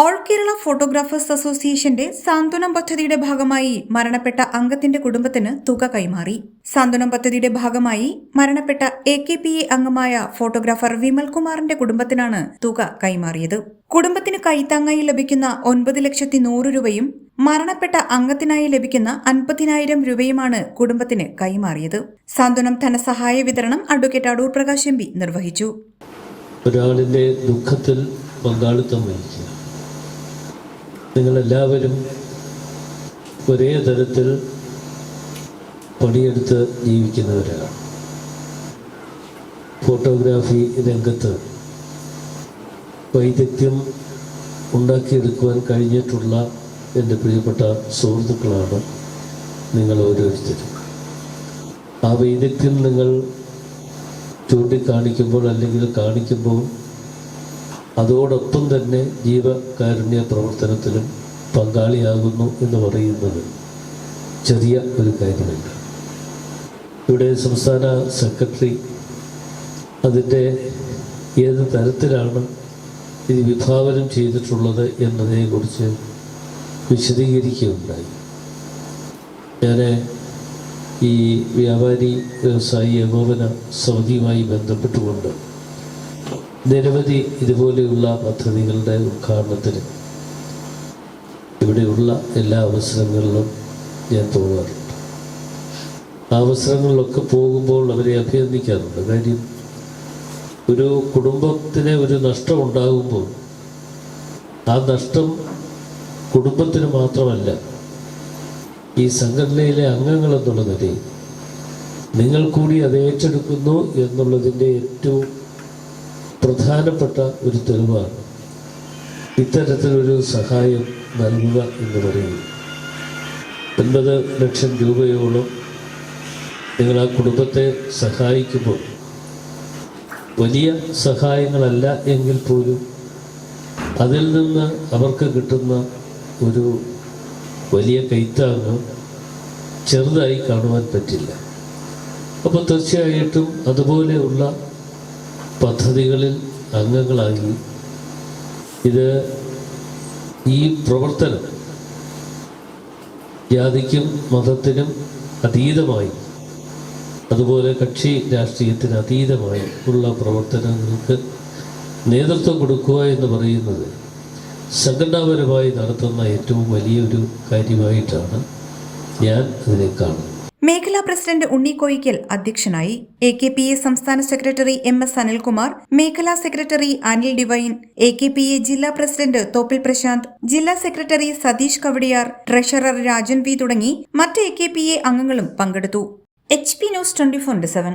All Kerala photographers അസോസിയേഷന്റെ സാന്ത്വനം പദ്ധതിയുടെ ഭാഗമായി മരണപ്പെട്ട അംഗത്തിന്റെ കുടുംബത്തിന് തുക കൈമാറി. സാന്ത്വനം പദ്ധതിയുടെ ഭാഗമായി മരണപ്പെട്ട എ കെ പി എ അംഗമായ ഫോട്ടോഗ്രാഫർ വിമൽകുമാറിന്റെ കുടുംബത്തിനാണ് തുക കൈമാറിയത്. കുടുംബത്തിന് കൈത്താങ്ങായി ലഭിക്കുന്ന ഒൻപത് ലക്ഷത്തി നൂറ് രൂപയും മരണപ്പെട്ട അംഗത്തിനായി ലഭിക്കുന്ന അൻപതിനായിരം രൂപയുമാണ് കുടുംബത്തിന് കൈമാറിയത്. സാന്ത്വനം ധനസഹായ വിതരണം advocate Adoor Prakash M P നിർവഹിച്ചു. ഒരാളിന്റെ ദുഃഖത്തിൽ പങ്കാളിത്തം വഹിക്കുക. നിങ്ങളെല്ലാവരും ഒരേ തരത്തിൽ പണിയെടുത്ത് ജീവിക്കുന്നവരാണ്. ഫോട്ടോഗ്രാഫി രംഗത്ത് വൈദഗ്ധ്യം ഉണ്ടാക്കിയെടുക്കുവാൻ കഴിഞ്ഞിട്ടുള്ള എന്റെ പ്രിയപ്പെട്ട സുഹൃത്തുക്കളാണ് നിങ്ങൾ ഓരോരുത്തരും. ആ വൈദഗ്ധ്യം നിങ്ങൾ ചൂണ്ടിക്കാണിക്കുമ്പോൾ അല്ലെങ്കിൽ കാണിക്കുമ്പോൾ അതോടൊപ്പം തന്നെ ജീവകാരുണ്യ പ്രവർത്തനത്തിലും പങ്കാളിയാകുന്നു എന്ന് പറയുന്നത് ചെറിയ ഒരു കാര്യമല്ല. ഇവിടെ സംസ്ഥാന സെക്രട്ടറി അതിന്റെ ഏത് തരത്തിലാണ് ഇത് വിഭാവനം ചെയ്തിട്ടുള്ളത് എന്നതിനെക്കുറിച്ച് വിശദീകരിക്കുകയുണ്ടായി. ഞാൻ ഈ വ്യാപാരി വ്യവസായി ഏകോപന സമിതിയുമായി ബന്ധപ്പെട്ടുകൊണ്ട് നിരവധി ഇതുപോലെയുള്ള പദ്ധതികളുടെ ഉദ്ഘാടനത്തിന് ഇവിടെയുള്ള എല്ലാ അവസരങ്ങളിലും ഞാൻ പോകാറുണ്ട്. ആ അവസരങ്ങളിലൊക്കെ പോകുമ്പോൾ അവരെ അഭിനന്ദിക്കാറുണ്ട്. കാര്യം ഒരു കുടുംബത്തിന് ഒരു നഷ്ടം ഉണ്ടാകുമ്പോൾ ആ നഷ്ടം കുടുംബത്തിന് മാത്രമല്ല ഈ സംഘടനയിലെ അംഗങ്ങൾ എന്നുള്ള നിലയിൽ നിങ്ങൾ കൂടി അത് ഏറ്റെടുക്കുന്നു എന്നുള്ളതിന്റെ ഏറ്റവും പ്രധാനപ്പെട്ട ഒരു തെളിവാണ്. ഇത്തരത്തിലൊരു സഹായം നൽകുക എന്ന് പറയുന്നത്. ഒൻപത് ലക്ഷം രൂപയോളം നിങ്ങൾ ആ കുടുംബത്തെ സഹായിക്കുമ്പോൾ വലിയ സഹായങ്ങളല്ല എങ്കിൽ പോലും അതിൽ നിന്ന് അവർക്ക് കിട്ടുന്ന ഒരു വലിയ കൈത്താങ്ങ് ചെറുതായി കാണുവാൻ പറ്റില്ല. അപ്പോൾ തീർച്ചയായിട്ടും അതുപോലെയുള്ള പദ്ധതികളിൽ അംഗങ്ങളായി ഇത് ഈ പ്രവർത്തനം ജാതിക്കും മതത്തിനും അതീതമായി അതുപോലെ കക്ഷി രാഷ്ട്രീയത്തിന് അതീതമായി ഉള്ള പ്രവർത്തനങ്ങൾക്ക് നേതൃത്വം കൊടുക്കുക എന്ന് പറയുന്നത് സംഘടനാപരമായി നടത്തുന്ന ഏറ്റവും വലിയൊരു കാര്യമായിട്ടാണ് ഞാൻ അതിനെ കാണുന്നത്. മേഖലാ പ്രസിഡന്റ് ഉണ്ണി കോയിക്കൽ അധ്യക്ഷനായി എ കെ പി എ സംസ്ഥാന സെക്രട്ടറി എം എസ് അനിൽകുമാർ മേഖലാ secretary Anil divine A K P A ജില്ലാ പ്രസിഡന്റ് തോപ്പിൽ പ്രശാന്ത് ജില്ലാ secretary Satheesh Kavadiyar treasurer Rajan V തുടങ്ങി മറ്റ് എ കെ പി എ അംഗങ്ങളും പങ്കെടുത്തു. H P news twenty four seven.